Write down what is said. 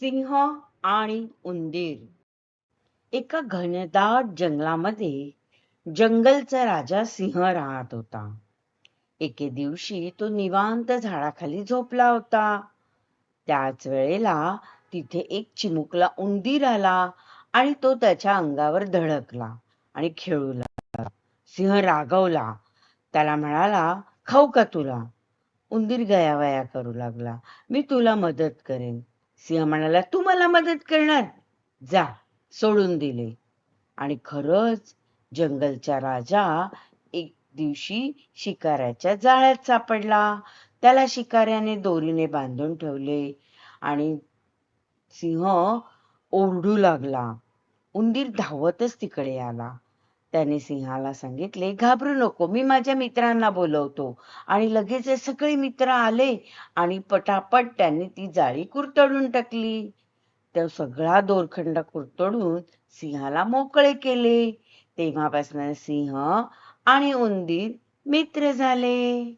सिंह आणि उंदीर. एका घनदाट जंगलामध्ये जंगलचा राजा सिंह राहत होता. एके दिवशी तो निवांत झाडाखाली झोपला होता. त्याच वेळेला तिथे एक चिमुकला उंदीर आला आणि तो त्याच्या अंगावर धडकला आणि खेळू लागला. सिंह रागवला. त्याला म्हणाला खाऊ का तुला? उंदीर गयावया करू लागला. मी तुला मदत करेन. सिंह म्हणाला तू मला मदत करणार. जा सोडून दिले. आणि खरंच जंगलचा राजा एक दिवशी शिकाऱ्याच्या जाळ्यात सापडला. त्याला शिकाऱ्याने दोरीने बांधून ठेवले आणि सिंह ओरडू लागला. उंदीर धावतच तिकडे आला. त्याने सिंहाला सांगितले घाबरू नको मी माझ्या मित्रांना बोलवतो. आणि लगेच सगळे मित्र आले आणि पटापट त्यांनी ती जाळी कुरतडून टाकली. तो सगळा दोरखंड कुरतडून सिंहाला मोकळे केले. तेव्हापासून सिंह आणि उंदीर मित्र झाले.